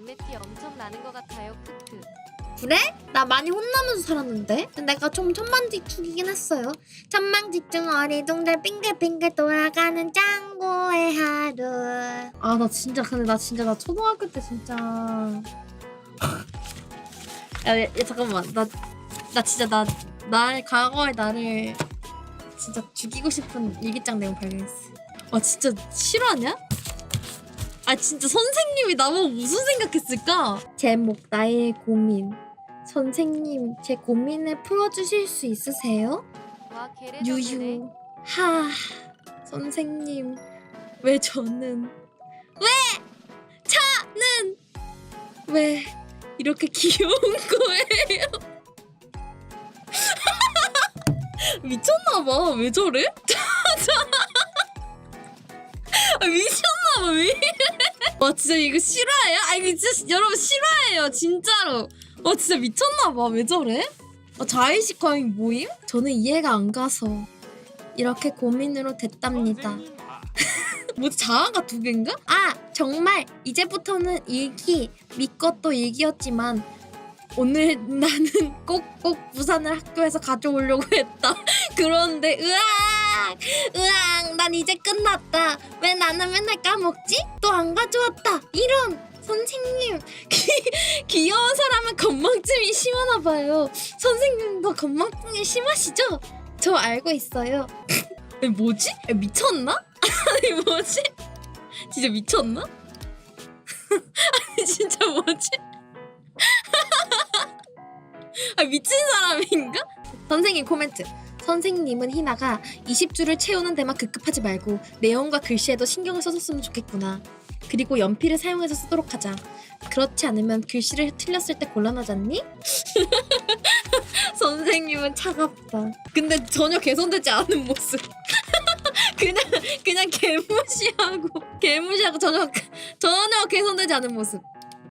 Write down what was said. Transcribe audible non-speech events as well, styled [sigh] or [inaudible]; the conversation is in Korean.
악내티 엄청 나는 것 같아요. 크크. 그래? 나 많이 혼나면서 살았는데 내가 좀 천만직축이긴 했어요 천만직중 어리둥절 빙글빙글 돌아가는 짱구의 하루 아 나 진짜 근데 나 진짜 나 초등학교 때 진짜 [laughs] 야, 야, 야 잠깐만 나 나 진짜 나 나의 과거의 나를 진짜 죽이고 싶은 일기장 내용 발견했어 와 진짜 실화냐? 아 진짜 선생님이 나보고 무슨 생각했을까? 제목 나의 고민 선생님 제 고민을 풀어주실 수 있으세요? 유유 하 선생님 왜 저는 왜 차는 왜 이렇게 [laughs] 귀여운 거예요? [laughs] 미쳤나봐 왜 저래? [laughs] 와 진짜 이거 실화예요? 아 이거 진짜 여러분 실화예요 진짜로 와 진짜 미쳤나봐 왜 저래? 아, 자의식 과잉 모임? 저는 이해가 안 가서 이렇게 고민으로 됐답니다. [laughs] 뭐지 자아가 두 개인가? 아 정말 이제부터는 일기 믿것도 일기였지만 오늘 [laughs] 나는 꼭꼭 부산을 학교에서 가져오려고 했다. [laughs] 그런데 으 악 으악 난 이제 끝났다. 왜 나는 맨날 까먹지? 또 안 가져왔다. 이런 선생님 [laughs] 귀여운 사람은 건망증이 심하나 봐요. 선생님도 건망증이 심하시죠? 저 알고 있어요. [laughs] 아니, 뭐지? 아니, 미쳤나? [laughs] 아니 뭐지? 진짜 미쳤나? 아니 진짜 뭐지? 아 미친 사람인가? 선생님 코멘트. 선생님은 희나가 20줄을 채우는 데만 급급하지 말고 내용과 글씨에도 신경을 써줬으면 좋겠구나. 그리고 연필을 사용해서 쓰도록 하자. 그렇지 않으면 글씨를 틀렸을 때 곤란하잖니? [laughs] 선생님은 차갑다. 근데 전혀 개선되지 않은 모습. [laughs] 그냥 그냥 개무시하고 개무시하고 전혀 전혀 개선되지 않은 모습.